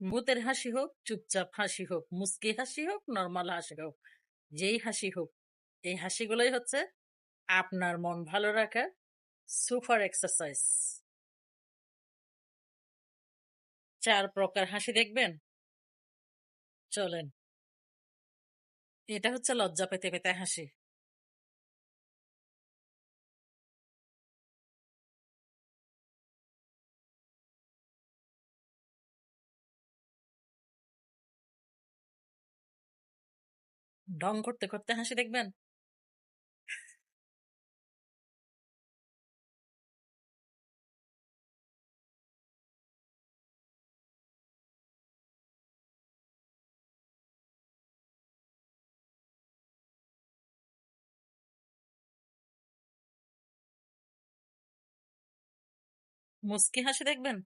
ভূতের হাসি হোক, চুপচাপ হাসি হোক মুস্কি হাসি হোক নর্মাল হাসি হোক, যেই হাসি হোক, এই হাসিগুলোই হচ্ছে আপনার মন ভালো রাখার সুপার এক্সারসাইজ। চার প্রকার হাসি দেখবেন? চলেন। এটা হচ্ছে লজ্জা পেতে পেতে হাসি। ঢং করতে করতে হাসি দেখবেন? মুস্কি হাসি দেখবেন?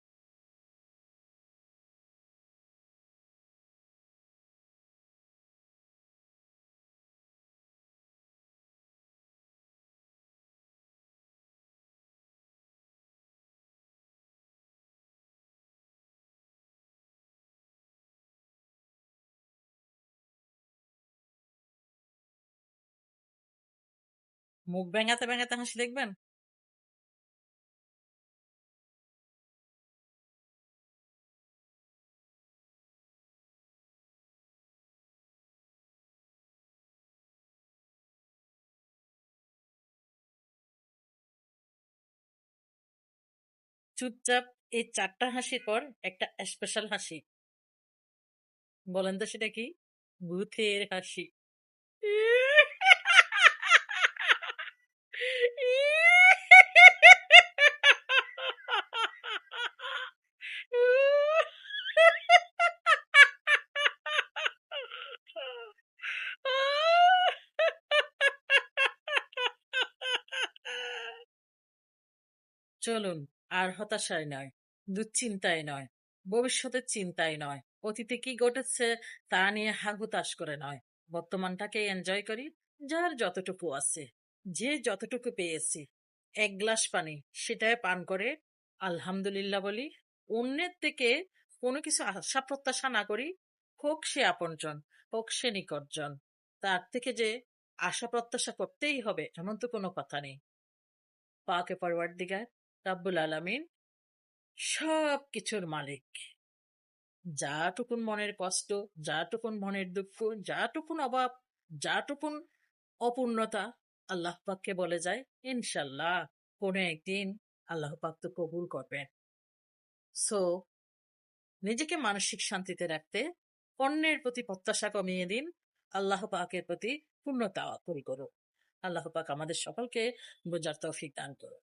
মুখ ব্যাঙাতে ব্যাঙাতে হাসি দেখবেন? চুপচাপ এই চারটা হাসির পর একটা স্পেশাল হাসি। বলেন তো সেটা কি? ভূতের হাসি। চলুন, আর হতাশায় নয়, দুশ্চিন্তায় নয়, ভবিষ্যতের চিন্তায় নয়, অতীতে কি ঘটেছে তা নিয়ে হাগুতাস করে নয়, বর্তমানটাকে এনজয় করি যার যতটুকু আছে, যে যতটুকু পেয়েছি। এক গ্লাস পানি সেটাই পান করে, আলহামদুলিল্লাহ বলি, অন্যের থেকে কোনো কিছু আশা প্রত্যাশা না করি, হোক সে আপনজন, হোক সে নিকটজন, তার থেকে যে আশা প্রত্যাশা করতেই হবে, এমন তো কোনো কথা নেই। পাকে পরওয়ার দিগার রাব্বুল আলামিন সব কিছুর মালিক। যাটুকুন মনের কষ্ট যাটুকুন মনের দুঃখ যাটুকুন অভাব যাটুকুন অপূর্ণতা আল্লাহ পাককে বলে যায় ইনশাল্লাহ কোনো একদিন আল্লাহ পাক তো কবুল করবেন। সো, নিজেকে মানসিক শান্তিতে রাখতে অন্যের প্রতি প্রত্যাশা কমিয়ে দিন, আল্লাহ পাকের প্রতি পূর্ণতা করি করো আল্লাহ পাক আমাদের সকলকে বোঝার তৌফিক দান করো